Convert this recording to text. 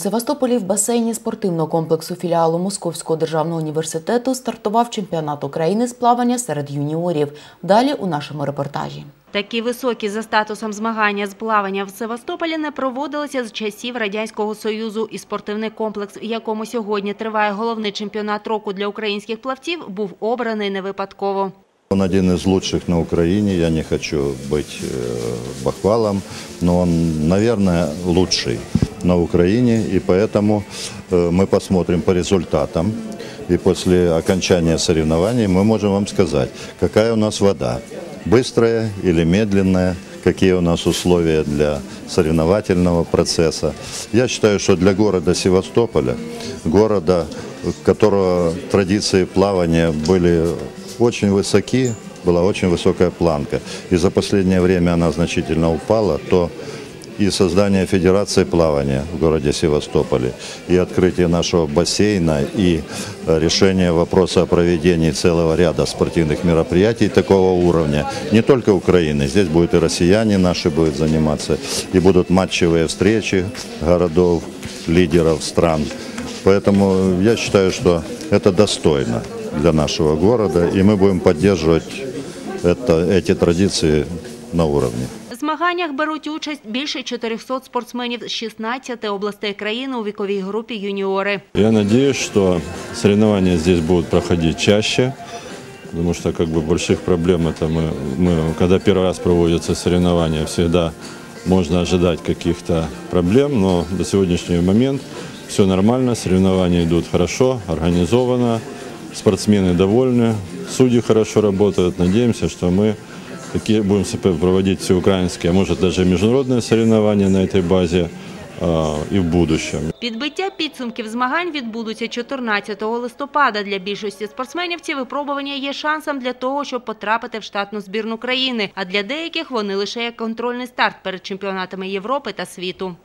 Севастополі в басейні спортивного комплексу філіалу Московського державного університету стартував чемпіонат України з плавання серед юніорів. Далі у нашому репортажі. Такі високі за статусом змагання з плавання в Севастополі не проводилися з часів Радянського Союзу. І спортивний комплекс, в якому сьогодні триває головний чемпіонат року для українських плавців, був обраний не випадково. Он один из лучших на Украине, я не хочу быть э, бахвалом, но он, наверное, лучший на Украине, и поэтому э, мы посмотрим по результатам. И после окончания соревнований мы можем вам сказать, какая у нас вода, быстрая или медленная, какие у нас условия для соревновательного процесса. Я считаю, что для города Севастополя, города, которого традиции плавания были очень высоки, была очень высокая планка. И за последнее время она значительно упала, то и создание Федерации плавания в городе Севастополе, и открытие нашего бассейна, и э, решение вопроса о проведении целого ряда спортивных мероприятий такого уровня. Не только Украины, здесь будут и россияне наши будут заниматься, и будут матчевые встречи городов, лидеров стран. Поэтому я считаю, что это достойно для нашего города, и мы будем поддерживать это, эти традиции на уровне. В змаганнях беруть участь більше 400 спортсменів з 16 областей країни у віковій групі юніори. Я надеюсь, что соревнования здесь будут проходить чаще, потому что как бы больших проблем это мы, мы когда первый раз проводятся соревнования, всегда можно ожидать каких-то проблем, но до сегодняшнего момента все нормально, соревнования идут хорошо, организованно, спортсмены довольны, судьи хорошо работают. Надеемся, что мы такие будем проводить всеукраинские, а может даже международные соревнования на этой базе і в будущем. Підбиття підсумків змагань відбудуться 14 листопада. Для більшості спортсменів ці випробування є шансом для того, щоб потрапити в штатну збірну країни. А для деяких вони лише як контрольний старт перед чемпіонатами Європи та світу.